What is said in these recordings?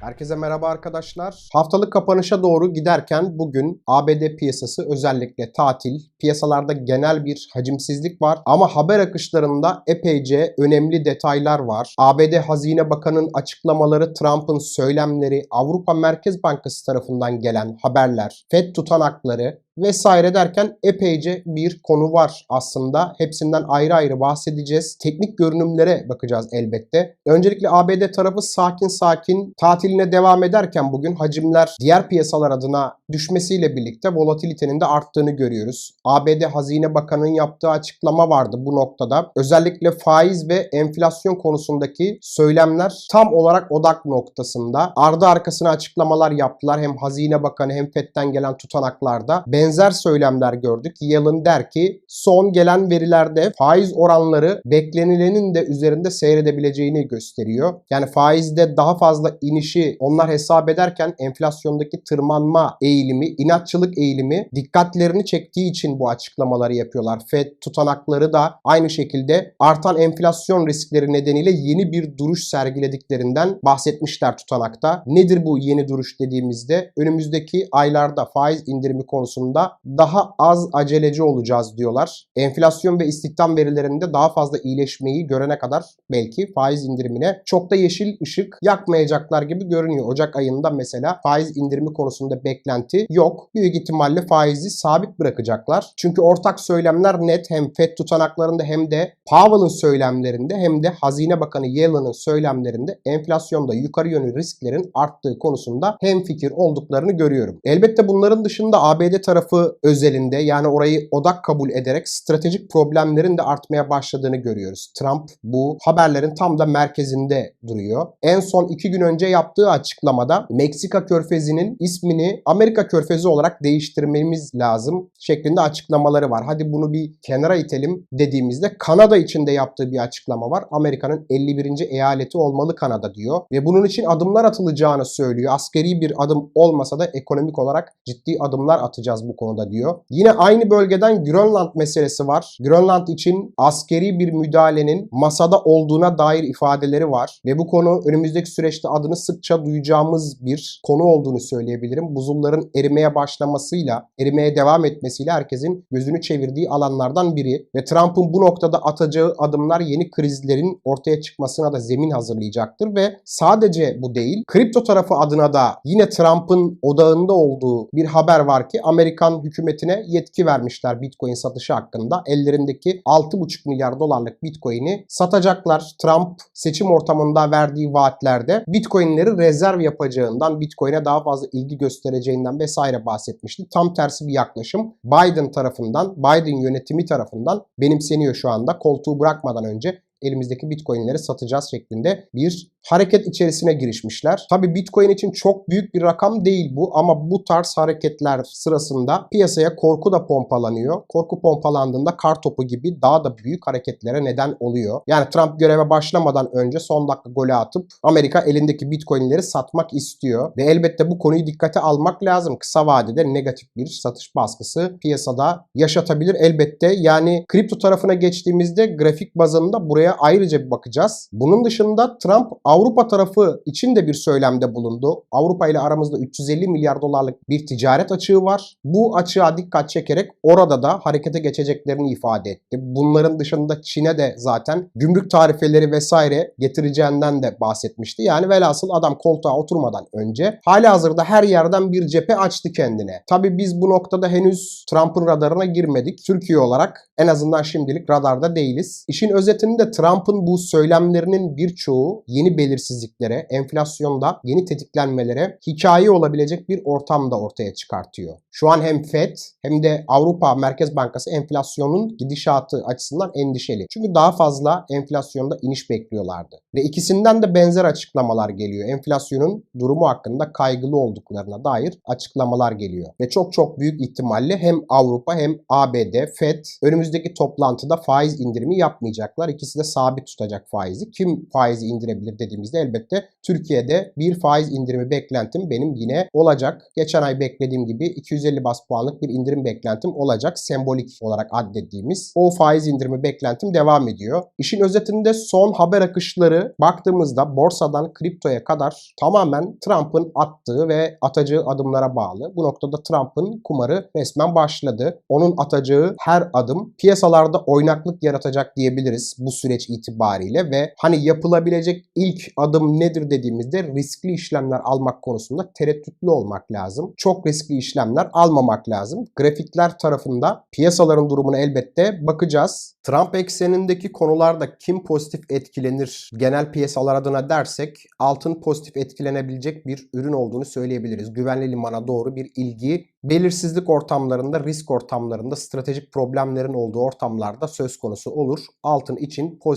Herkese merhaba arkadaşlar. Haftalık kapanışa doğru giderken bugün ABD piyasası özellikle tatil, piyasalarda genel bir hacimsizlik var ama haber akışlarında epeyce önemli detaylar var. ABD Hazine Bakanı'nın açıklamaları, Trump'ın söylemleri, Avrupa Merkez Bankası tarafından gelen haberler, FED tutanakları vesaire derken epeyce bir konu var aslında. Hepsinden ayrı ayrı bahsedeceğiz. Teknik görünümlere bakacağız elbette. Öncelikle ABD tarafı sakin sakin tatiline devam ederken bugün hacimler diğer piyasalar adına düşmesiyle birlikte volatilitenin de arttığını görüyoruz. ABD Hazine Bakanı'nın yaptığı açıklama vardı bu noktada. Özellikle faiz ve enflasyon konusundaki söylemler tam olarak odak noktasında. Ardı arkasına açıklamalar yaptılar. Hem Hazine Bakanı hem FED'den gelen tutanaklarda benzer söylemler gördük. Yalın der ki son gelen verilerde faiz oranları beklenilenin de üzerinde seyredebileceğini gösteriyor. Yani faizde daha fazla inişi onlar hesap ederken enflasyondaki tırmanma eğilimi, inatçılık eğilimi dikkatlerini çektiği için bu açıklamaları yapıyorlar. FED tutanakları da aynı şekilde artan enflasyon riskleri nedeniyle yeni bir duruş sergilediklerinden bahsetmişler tutanakta. Nedir bu yeni duruş dediğimizde? Önümüzdeki aylarda faiz indirimi konusunda daha az aceleci olacağız diyorlar. Enflasyon ve istihdam verilerinde daha fazla iyileşmeyi görene kadar belki faiz indirimine çok da yeşil ışık yakmayacaklar gibi görünüyor. Ocak ayında mesela faiz indirimi konusunda beklenti yok. Büyük ihtimalle faizi sabit bırakacaklar. Çünkü ortak söylemler net hem FED tutanaklarında hem de Powell'ın söylemlerinde hem de Hazine Bakanı Yellen'ın söylemlerinde enflasyonda yukarı yönlü risklerin arttığı konusunda hem fikir olduklarını görüyorum. Elbette bunların dışında ABD tarafı özelinde yani orayı odak kabul ederek stratejik problemlerin de artmaya başladığını görüyoruz. Trump bu haberlerin tam da merkezinde duruyor. En son iki gün önce yaptığı açıklamada Meksika körfezinin ismini Amerika körfezi olarak değiştirmemiz lazım şeklinde açıklamaları var. Hadi bunu bir kenara itelim dediğimizde Kanada için de yaptığı bir açıklama var. Amerika'nın 51. eyaleti olmalı Kanada diyor. Ve bunun için adımlar atılacağını söylüyor. Askeri bir adım olmasa da ekonomik olarak ciddi adımlar atacağız bu konuda diyor. Yine aynı bölgeden Grönland meselesi var. Grönland için askeri bir müdahalenin masada olduğuna dair ifadeleri var. Ve bu konu önümüzdeki süreçte adını sıkça duyacağımız bir konu olduğunu söyleyebilirim. Buzulların erimeye başlamasıyla, erimeye devam etmesiyle herkesin gözünü çevirdiği alanlardan biri. Ve Trump'ın bu noktada atacağı adımlar yeni krizlerin ortaya çıkmasına da zemin hazırlayacaktır. Ve sadece bu değil, kripto tarafı adına da yine Trump'ın odağında olduğu bir haber var ki Amerikan hükümetine yetki vermişler Bitcoin satışı hakkında. Ellerindeki 6,5 milyar dolarlık Bitcoin'i satacaklar. Trump seçim ortamında verdiği vaatlerde Bitcoin'leri rezerv yapacağından, Bitcoin'e daha fazla ilgi göstereceğinden vesaire bahsetmişti. Tam tersi bir yaklaşım Biden tarafından, Biden yönetimi tarafından benimseniyor şu anda. Koltuğu bırakmadan önce elimizdeki bitcoinleri satacağız şeklinde bir hareket içerisine girişmişler. Tabi bitcoin için çok büyük bir rakam değil bu ama bu tarz hareketler sırasında piyasaya korku da pompalanıyor. Korku pompalandığında kar topu gibi daha da büyük hareketlere neden oluyor. Yani Trump göreve başlamadan önce son dakika golü atıp Amerika elindeki bitcoinleri satmak istiyor. Ve elbette bu konuyu dikkate almak lazım. Kısa vadede negatif bir satış baskısı piyasada yaşatabilir elbette. Yani kripto tarafına geçtiğimizde grafik bazında buraya ayrıca bir bakacağız. Bunun dışında Trump Avrupa tarafı için de bir söylemde bulundu. Avrupa ile aramızda 350 milyar dolarlık bir ticaret açığı var. Bu açığa dikkat çekerek orada da harekete geçeceklerini ifade etti. Bunların dışında Çin'e de zaten gümrük tarifeleri vesaire getireceğinden de bahsetmişti. Yani velhasıl adam koltuğa oturmadan önce hali hazırda her yerden bir cephe açtı kendine. Tabi biz bu noktada henüz Trump'ın radarına girmedik. Türkiye olarak en azından şimdilik radarda değiliz. İşin özetinde Trump'ın bu söylemlerinin birçoğu yeni belirsizliklere, enflasyonda yeni tetiklenmelere hikaye olabilecek bir ortam da ortaya çıkartıyor. Şu an hem FED hem de Avrupa Merkez Bankası enflasyonun gidişatı açısından endişeli. Çünkü daha fazla enflasyonda iniş bekliyorlardı. Ve ikisinden de benzer açıklamalar geliyor. Enflasyonun durumu hakkında kaygılı olduklarına dair açıklamalar geliyor. Ve çok çok büyük ihtimalle hem Avrupa hem ABD, FED önümüzdeki toplantıda faiz indirimi yapmayacaklar. İkisi de sabit tutacak faizi. Kim faizi indirebilir dediğimizde elbette Türkiye'de bir faiz indirimi beklentim benim yine olacak. Geçen ay beklediğim gibi 250 bas puanlık bir indirim beklentim olacak. Sembolik olarak addettiğimiz o faiz indirimi beklentim devam ediyor. İşin özetinde son haber akışları baktığımızda borsadan kriptoya kadar tamamen Trump'ın attığı ve atacağı adımlara bağlı. Bu noktada Trump'ın kumarı resmen başladı. Onun atacağı her adım piyasalarda oynaklık yaratacak diyebiliriz bu süreç itibariyle ve hani yapılabilecek ilk adım nedir dediğimizde riskli işlemler almak konusunda tereddütlü olmak lazım. Çok riskli işlemler almamak lazım. Grafikler tarafında piyasaların durumuna elbette bakacağız. Trump eksenindeki konularda kim pozitif etkilenir genel piyasalar adına dersek altın pozitif etkilenebilecek bir ürün olduğunu söyleyebiliriz. Güvenli limana doğru bir ilgi belirsizlik ortamlarında, risk ortamlarında, stratejik problemlerin olduğu ortamlarda söz konusu olur. Altın için pozitif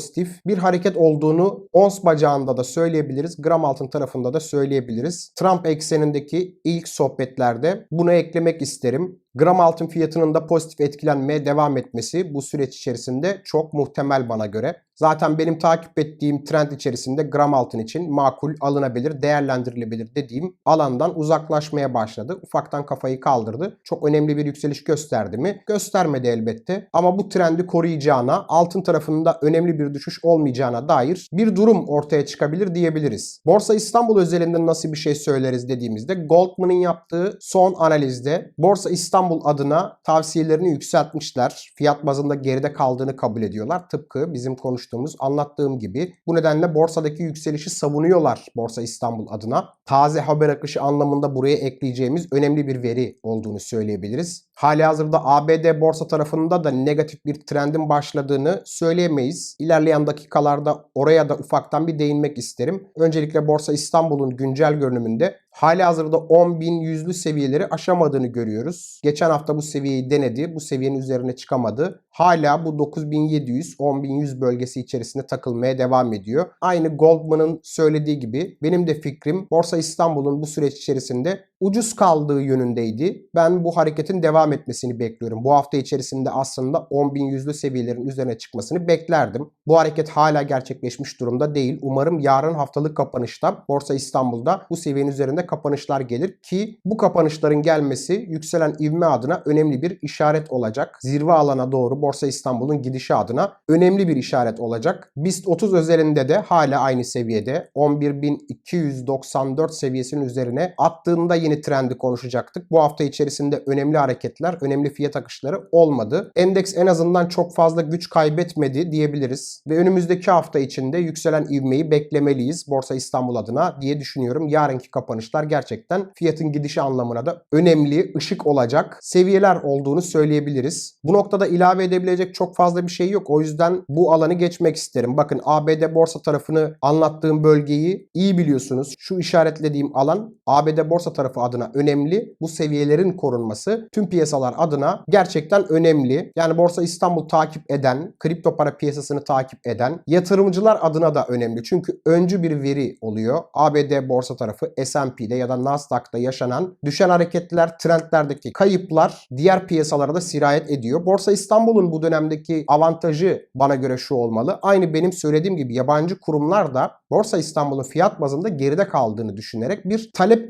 bir hareket olduğunu ons bacağında da söyleyebiliriz. Gram altın tarafında da söyleyebiliriz. Trump eksenindeki ilk sohbetlerde bunu eklemek isterim. Gram altın fiyatının da pozitif etkilenmeye devam etmesi bu süreç içerisinde çok muhtemel bana göre. Zaten benim takip ettiğim trend içerisinde gram altın için makul, alınabilir, değerlendirilebilir dediğim alandan uzaklaşmaya başladı. Ufaktan kafayı kaldırdı. Çok önemli bir yükseliş gösterdi mi? Göstermedi elbette. Ama bu trendi koruyacağına, altın tarafında önemli bir düşüş olmayacağına dair bir durum ortaya çıkabilir diyebiliriz. Borsa İstanbul özelinde nasıl bir şey söyleriz dediğimizde Goldman'ın yaptığı son analizde Borsa İstanbul adına tavsiyelerini yükseltmişler. Fiyat bazında geride kaldığını kabul ediyorlar. Tıpkı bizim konuştuğumuz, anlattığım gibi. Bu nedenle borsadaki yükselişi savunuyorlar Borsa İstanbul adına. Taze haber akışı anlamında buraya ekleyeceğimiz önemli bir veri olduğunu söyleyebiliriz. Hali hazırda ABD borsa tarafında da negatif bir trendin başladığını söyleyemeyiz. İlerleyen dakikalarda oraya da ufaktan bir değinmek isterim. Öncelikle Borsa İstanbul'un güncel görünümünde hali hazırda 10.000 yüzlü seviyeleri aşamadığını görüyoruz. Geçen hafta bu seviyeyi denedi. Bu seviyenin üzerine çıkamadı. Hala bu 9.700-10.100 bölgesi içerisinde takılmaya devam ediyor. Aynı Goldman'ın söylediği gibi benim de fikrim Borsa İstanbul'un bu süreç içerisinde ucuz kaldığı yönündeydi. Ben bu hareketin devam etmesini bekliyorum. Bu hafta içerisinde aslında 10.000 yüzlü seviyelerin üzerine çıkmasını beklerdim. Bu hareket hala gerçekleşmiş durumda değil. Umarım yarın haftalık kapanışta Borsa İstanbul'da bu seviyenin üzerinde kapanışlar gelir ki bu kapanışların gelmesi yükselen ivme adına önemli bir işaret olacak. Zirve alana doğru Borsa İstanbul'un gidişi adına önemli bir işaret olacak. BIST 30 özelinde de hala aynı seviyede 11.294 seviyesinin üzerine attığında yine trendi konuşacaktık. Bu hafta içerisinde önemli hareketler, önemli fiyat akışları olmadı. Endeks en azından çok fazla güç kaybetmedi diyebiliriz. Ve önümüzdeki hafta içinde yükselen ivmeyi beklemeliyiz Borsa İstanbul adına diye düşünüyorum. Yarınki kapanışlar gerçekten fiyatın gidişi anlamına da önemli, ışık olacak seviyeler olduğunu söyleyebiliriz. Bu noktada ilave edebilecek çok fazla bir şey yok. O yüzden bu alanı geçmek isterim. Bakın ABD borsa tarafını anlattığım bölgeyi iyi biliyorsunuz. Şu işaretlediğim alan ABD borsa tarafı adına önemli. Bu seviyelerin korunması tüm piyasalar adına gerçekten önemli. Yani Borsa İstanbul takip eden, kripto para piyasasını takip eden yatırımcılar adına da önemli. Çünkü öncü bir veri oluyor. ABD borsa tarafı S&P'de ya da Nasdaq'ta yaşanan düşen hareketler, trendlerdeki kayıplar diğer piyasalara da sirayet ediyor. Borsa İstanbul'un bu dönemdeki avantajı bana göre şu olmalı. Aynı benim söylediğim gibi yabancı kurumlar da Borsa İstanbul'un fiyat bazında geride kaldığını düşünerek bir talep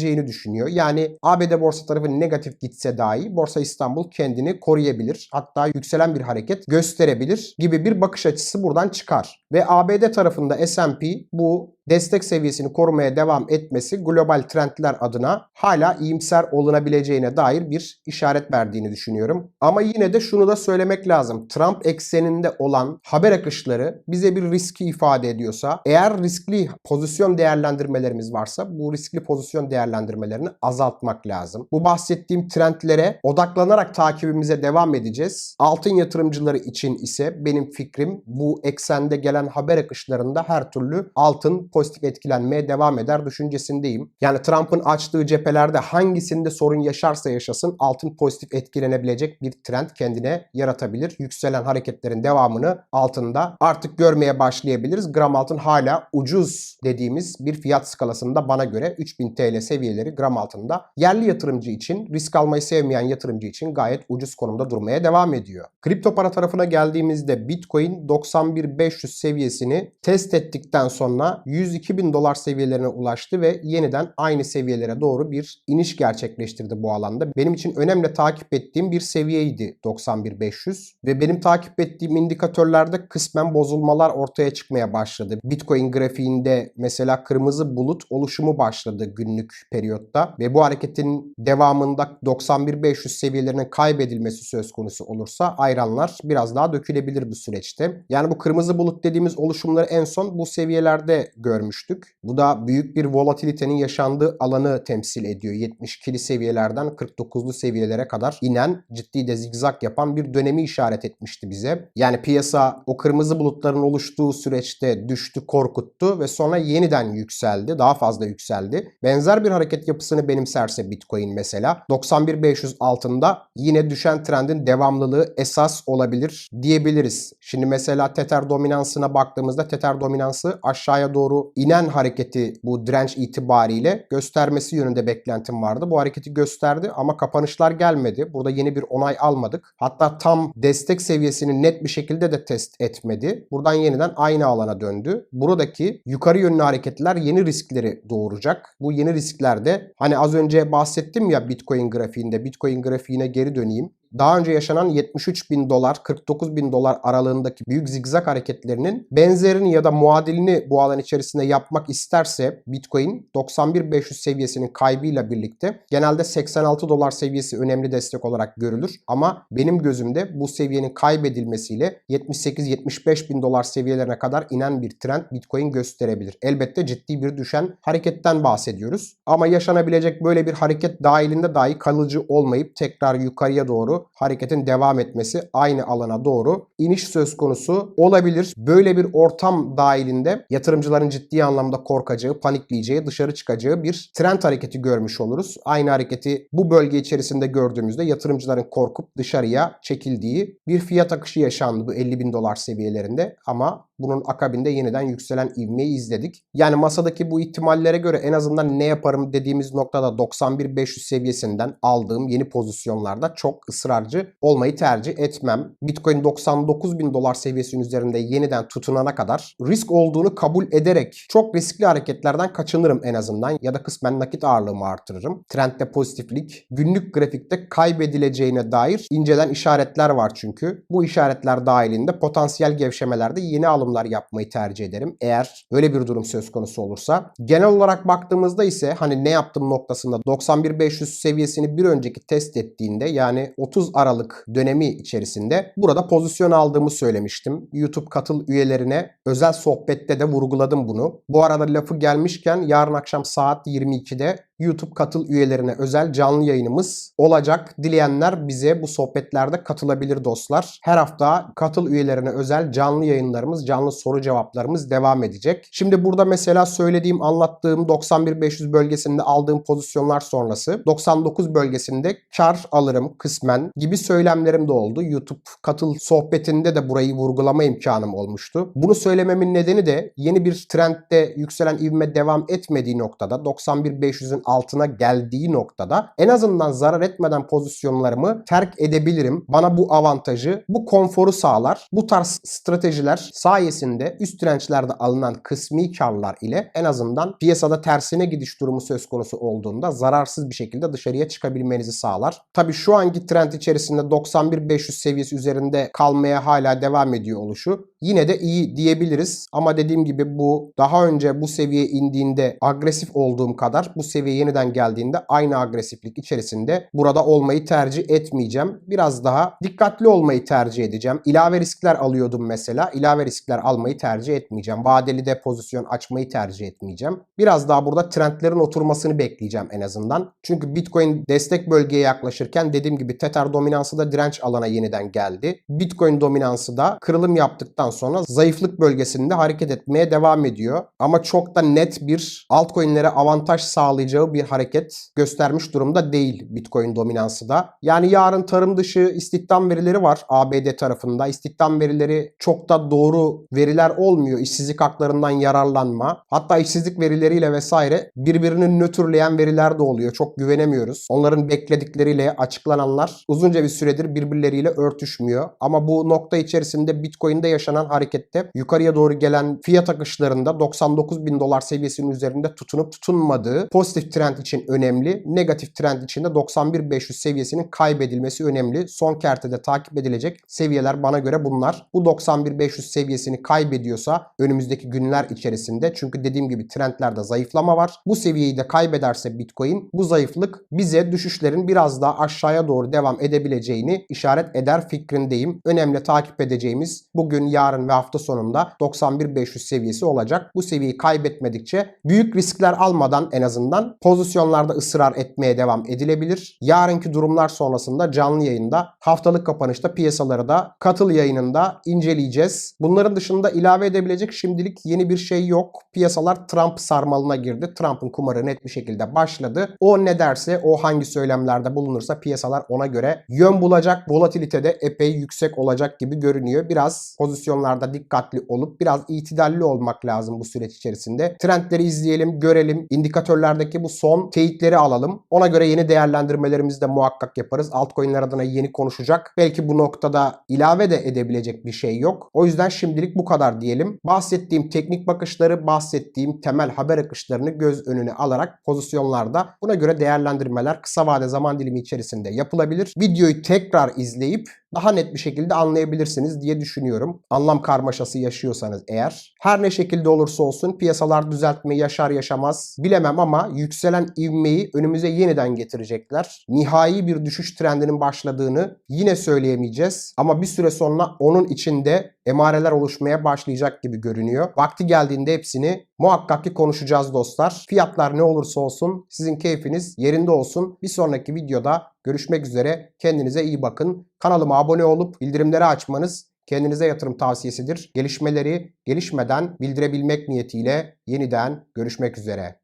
gösterilebileceğini düşünüyor. Yani ABD borsa tarafı negatif gitse dahi Borsa İstanbul kendini koruyabilir. Hatta yükselen bir hareket gösterebilir gibi bir bakış açısı buradan çıkar. Ve ABD tarafında S&P bu destek seviyesini korumaya devam etmesi global trendler adına hala iyimser olunabileceğine dair bir işaret verdiğini düşünüyorum. Ama yine de şunu da söylemek lazım. Trump ekseninde olan haber akışları bize bir riski ifade ediyorsa eğer riskli pozisyon değerlendirmelerimiz varsa bu riskli pozisyon değerlendirmelerini azaltmak lazım. Bu bahsettiğim trendlere odaklanarak takibimize devam edeceğiz. Altın yatırımcıları için ise benim fikrim bu eksende gelen gelen haber akışlarında her türlü altın pozitif etkilenmeye devam eder düşüncesindeyim. Yani Trump'ın açtığı cephelerde hangisinde sorun yaşarsa yaşasın altın pozitif etkilenebilecek bir trend kendine yaratabilir. Yükselen hareketlerin devamını altında artık görmeye başlayabiliriz. Gram altın hala ucuz dediğimiz bir fiyat skalasında bana göre 3000 TL seviyeleri gram altında yerli yatırımcı için risk almayı sevmeyen yatırımcı için gayet ucuz konumda durmaya devam ediyor. Kripto para tarafına geldiğimizde Bitcoin 91500 seviyesini test ettikten sonra 102 bin dolar seviyelerine ulaştı ve yeniden aynı seviyelere doğru bir iniş gerçekleştirdi bu alanda. Benim için önemli takip ettiğim bir seviyeydi 91500 ve benim takip ettiğim indikatörlerde kısmen bozulmalar ortaya çıkmaya başladı. Bitcoin grafiğinde mesela kırmızı bulut oluşumu başladı günlük periyotta ve bu hareketin devamında 91500 seviyelerinin kaybedilmesi söz konusu olursa ayranlar biraz daha dökülebilir bu süreçte. Yani bu kırmızı bulut dediğimiz oluşumları en son bu seviyelerde görmüştük. Bu da büyük bir volatilitenin yaşandığı alanı temsil ediyor. 72'li seviyelerden 49'lu seviyelere kadar inen ciddi de zigzag yapan bir dönemi işaret etmişti bize. Yani piyasa o kırmızı bulutların oluştuğu süreçte düştü, korkuttu ve sonra yeniden yükseldi. Daha fazla yükseldi. Benzer bir hareket yapısını benimserse Bitcoin mesela 91.500 altında yine düşen trendin devamlılığı esas olabilir diyebiliriz. Şimdi mesela Tether dominansına baktığımızda Tether dominansı aşağıya doğru inen hareketi bu direnç itibariyle göstermesi yönünde beklentim vardı. Bu hareketi gösterdi ama kapanışlar gelmedi. Burada yeni bir onay almadık. Hatta tam destek seviyesini net bir şekilde de test etmedi. Buradan yeniden aynı alana döndü. Buradaki yukarı yönlü hareketler yeni riskleri doğuracak. Bu yeni risklerde hani az önce bahsettim ya Bitcoin grafiğinde. Bitcoin grafiğine geri döneyim daha önce yaşanan 73 bin dolar, 49 bin dolar aralığındaki büyük zigzag hareketlerinin benzerini ya da muadilini bu alan içerisinde yapmak isterse Bitcoin 91.500 seviyesinin kaybıyla birlikte genelde 86 dolar seviyesi önemli destek olarak görülür. Ama benim gözümde bu seviyenin kaybedilmesiyle 78-75 bin dolar seviyelerine kadar inen bir trend Bitcoin gösterebilir. Elbette ciddi bir düşen hareketten bahsediyoruz. Ama yaşanabilecek böyle bir hareket dahilinde dahi kalıcı olmayıp tekrar yukarıya doğru hareketin devam etmesi aynı alana doğru iniş söz konusu olabilir. Böyle bir ortam dahilinde yatırımcıların ciddi anlamda korkacağı, panikleyeceği, dışarı çıkacağı bir trend hareketi görmüş oluruz. Aynı hareketi bu bölge içerisinde gördüğümüzde yatırımcıların korkup dışarıya çekildiği bir fiyat akışı yaşandı bu 50 bin dolar seviyelerinde ama bunun akabinde yeniden yükselen ivmeyi izledik. Yani masadaki bu ihtimallere göre en azından ne yaparım dediğimiz noktada 91.500 seviyesinden aldığım yeni pozisyonlarda çok ısrarcı olmayı tercih etmem. Bitcoin 99 bin dolar seviyesinin üzerinde yeniden tutunana kadar risk olduğunu kabul ederek çok riskli hareketlerden kaçınırım en azından ya da kısmen nakit ağırlığımı artırırım. Trendde pozitiflik günlük grafikte kaybedileceğine dair inceden işaretler var çünkü. Bu işaretler dahilinde potansiyel gevşemelerde yeni alım alımlar yapmayı tercih ederim. Eğer böyle bir durum söz konusu olursa. Genel olarak baktığımızda ise hani ne yaptım noktasında 91.500 seviyesini bir önceki test ettiğinde yani 30 Aralık dönemi içerisinde burada pozisyon aldığımı söylemiştim. YouTube katıl üyelerine özel sohbette de vurguladım bunu. Bu arada lafı gelmişken yarın akşam saat 22'de YouTube katıl üyelerine özel canlı yayınımız olacak. Dileyenler bize bu sohbetlerde katılabilir dostlar. Her hafta katıl üyelerine özel canlı yayınlarımız, canlı soru cevaplarımız devam edecek. Şimdi burada mesela söylediğim, anlattığım 91.500 bölgesinde aldığım pozisyonlar sonrası 99 bölgesinde kar alırım kısmen gibi söylemlerim de oldu. YouTube katıl sohbetinde de burayı vurgulama imkanım olmuştu. Bunu söylememin nedeni de yeni bir trendde yükselen ivme devam etmediği noktada 91.500'ün altına geldiği noktada en azından zarar etmeden pozisyonlarımı terk edebilirim. Bana bu avantajı, bu konforu sağlar. Bu tarz stratejiler sayesinde üst dirençlerde alınan kısmi karlar ile en azından piyasada tersine gidiş durumu söz konusu olduğunda zararsız bir şekilde dışarıya çıkabilmenizi sağlar. Tabi şu anki trend içerisinde 91.500 seviyesi üzerinde kalmaya hala devam ediyor oluşu yine de iyi diyebiliriz. Ama dediğim gibi bu daha önce bu seviye indiğinde agresif olduğum kadar bu seviyeyi yeniden geldiğinde aynı agresiflik içerisinde burada olmayı tercih etmeyeceğim. Biraz daha dikkatli olmayı tercih edeceğim. İlave riskler alıyordum mesela. İlave riskler almayı tercih etmeyeceğim. Vadeli de pozisyon açmayı tercih etmeyeceğim. Biraz daha burada trendlerin oturmasını bekleyeceğim en azından. Çünkü Bitcoin destek bölgeye yaklaşırken dediğim gibi Tether dominansı da direnç alana yeniden geldi. Bitcoin dominansı da kırılım yaptıktan sonra zayıflık bölgesinde hareket etmeye devam ediyor. Ama çok da net bir altcoin'lere avantaj sağlayacağı bir hareket göstermiş durumda değil Bitcoin dominansı da. Yani yarın tarım dışı istihdam verileri var ABD tarafında. İstihdam verileri çok da doğru veriler olmuyor. İşsizlik haklarından yararlanma. Hatta işsizlik verileriyle vesaire birbirini nötrleyen veriler de oluyor. Çok güvenemiyoruz. Onların bekledikleriyle açıklananlar uzunca bir süredir birbirleriyle örtüşmüyor. Ama bu nokta içerisinde Bitcoin'de yaşanan harekette yukarıya doğru gelen fiyat akışlarında 99 bin dolar seviyesinin üzerinde tutunup tutunmadığı pozitif trend için önemli. Negatif trend için de 91.500 seviyesinin kaybedilmesi önemli. Son kertede takip edilecek seviyeler bana göre bunlar. Bu 91.500 seviyesini kaybediyorsa önümüzdeki günler içerisinde çünkü dediğim gibi trendlerde zayıflama var. Bu seviyeyi de kaybederse Bitcoin bu zayıflık bize düşüşlerin biraz daha aşağıya doğru devam edebileceğini işaret eder fikrindeyim. Önemli takip edeceğimiz bugün, yarın ve hafta sonunda 91.500 seviyesi olacak. Bu seviyeyi kaybetmedikçe büyük riskler almadan en azından pozisyonlarda ısrar etmeye devam edilebilir. Yarınki durumlar sonrasında canlı yayında haftalık kapanışta piyasaları da katıl yayınında inceleyeceğiz. Bunların dışında ilave edebilecek şimdilik yeni bir şey yok. Piyasalar Trump sarmalına girdi. Trump'ın kumarı net bir şekilde başladı. O ne derse, o hangi söylemlerde bulunursa piyasalar ona göre yön bulacak. Volatilite de epey yüksek olacak gibi görünüyor. Biraz pozisyonlarda dikkatli olup biraz itidalli olmak lazım bu süreç içerisinde. Trendleri izleyelim, görelim. İndikatörlerdeki bu son teyitleri alalım. Ona göre yeni değerlendirmelerimizi de muhakkak yaparız. Altcoin'ler adına yeni konuşacak. Belki bu noktada ilave de edebilecek bir şey yok. O yüzden şimdilik bu kadar diyelim. Bahsettiğim teknik bakışları, bahsettiğim temel haber akışlarını göz önüne alarak pozisyonlarda buna göre değerlendirmeler kısa vade zaman dilimi içerisinde yapılabilir. Videoyu tekrar izleyip daha net bir şekilde anlayabilirsiniz diye düşünüyorum. Anlam karmaşası yaşıyorsanız eğer. Her ne şekilde olursa olsun piyasalar düzeltme yaşar yaşamaz bilemem ama yükselen ivmeyi önümüze yeniden getirecekler. Nihai bir düşüş trendinin başladığını yine söyleyemeyeceğiz. Ama bir süre sonra onun içinde emareler oluşmaya başlayacak gibi görünüyor. Vakti geldiğinde hepsini muhakkak ki konuşacağız dostlar. Fiyatlar ne olursa olsun sizin keyfiniz yerinde olsun. Bir sonraki videoda görüşmek üzere. Kendinize iyi bakın. Kanalıma abone olup bildirimleri açmanız kendinize yatırım tavsiyesidir. Gelişmeleri gelişmeden bildirebilmek niyetiyle yeniden görüşmek üzere.